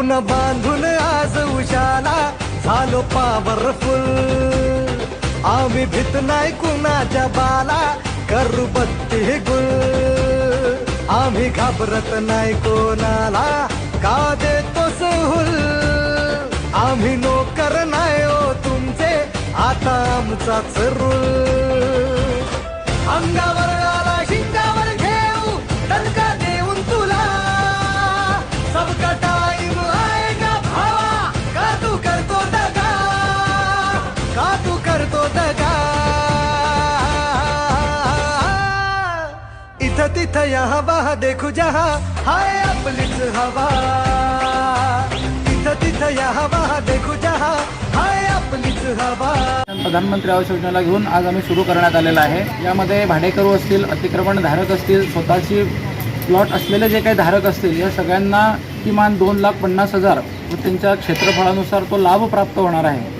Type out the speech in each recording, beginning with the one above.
स्वप्न बांधून आज उशाला झालो पॉवरफुल आम्ही भीत नाही कुणाच्या बाला करू बत्ती गुल. आम्ही घाबरत नाही कोणाला का देतो सहूल? आम्ही नोकर नाही हो तुमचे आता आमचाच रूल अंगावर आला इथं तिथं यहाँ देखू जहा. हाय आपलीच हवा. इथं तिथं यहाँ वहाँ देखू जहा. हाय आपलीच हवा. प्रधानमंत्री आवास योजनेला घेऊन आज आम्ही सुरू करण्यात आलेला आहे. यामध्ये भाडेकरू असतील अतिक्रमण धारक असतील स्वतःची प्लॉट असलेले जे काही धारक असतील या सगळ्यांना किमान दोन लाख पन्नास हजार व त्यांच्या क्षेत्रफळानुसार तो लाभ प्राप्त होणार आहे.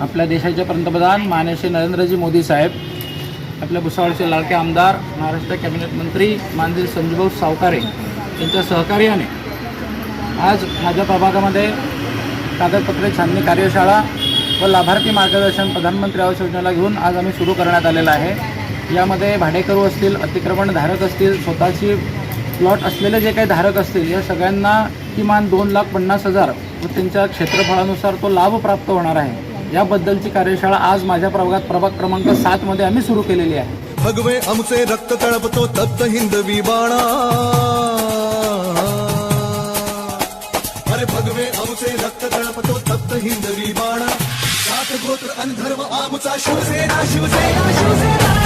आपल्या देशाचे पंतप्रधान मान्य नरेंद्रजी मोदी साहेब आपल्या भुसावळचे लाडके आमदार महाराष्ट्र कॅबिनेट मंत्री मानदेव संजूभाऊ सावकारे यांच्या सहकार्याने आज माझ्या प्रभागामध्ये कागदपत्रे छाननी कार्यशाळा व लाभार्थी मार्गदर्शन प्रधानमंत्री आवास योजनेला घेऊन आज आम्ही सुरू करण्यात आलेलं आहे. यामध्ये भाडेकरू असतील अतिक्रमण धारक असतील स्वतःची प्लॉट असलेले जे काही धारक असतील या सगळ्यांना किमान दोन लाख पन्नास हजार व त्यांच्या क्षेत्रफळानुसार तो लाभ प्राप्त होणार आहे. याबद्दलची कार्यशाळा आज माझ्या प्रभागात प्रभाग क्रमांक सातमध्ये आम्ही सुरू केलेली आहे. भगवे आमचे रक्त तळपतो तप्त हिंदवी बाणा. अरे भगवे आमचे रक्त तळपतो तप्त हिंदवी बाणा. सात गोत्र अनधर्म आमचा शिवसेना शिवसेना शिवसेना.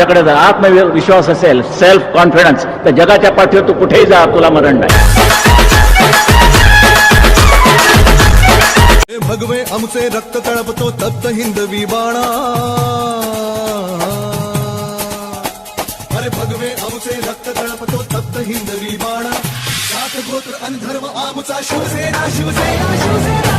तुझ्याकडे जर आत्मविश्वास असेल सेल्फ कॉन्फिडन्स तर जगाच्या पाठीवर तू कुठेही जा तुला मरण नाही. भगवे आमचे रक्त तळपतो तप्त हिंदवी बाणा. अरे भगवे आमचे रक्त तळपतो तप्त हिंदवी बाणा. जात गोत्र अनधर्म आमचा शिवसेना शिवसेना शिवसेना.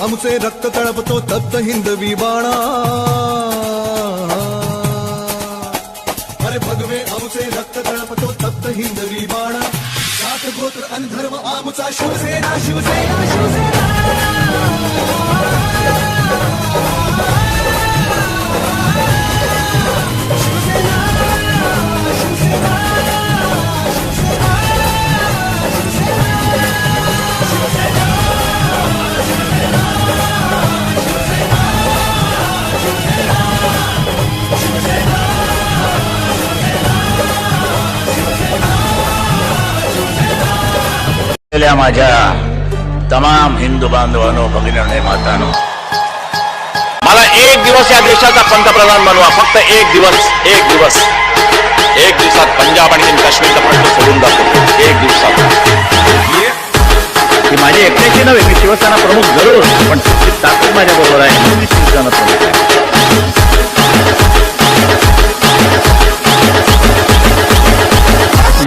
आमचे रक्त तळपतो तप्त हिंदवी बाणा. अरे भगवे आमचे रक्त तळपतो तप्त हिंदवी बाणा. जात गोत्र अनधर्म आमचा शिवसेना शिवसेना शिवसेना. देशातल्या माझ्या तमाम हिंदू बांधवांनो भगिनी मातानो. मला एक दिवस या देशाचा पंतप्रधान बनवा. फक्त एक दिवस एक दिवस. एक दिवसात पंजाब आणि काश्मीरचा प्रश्न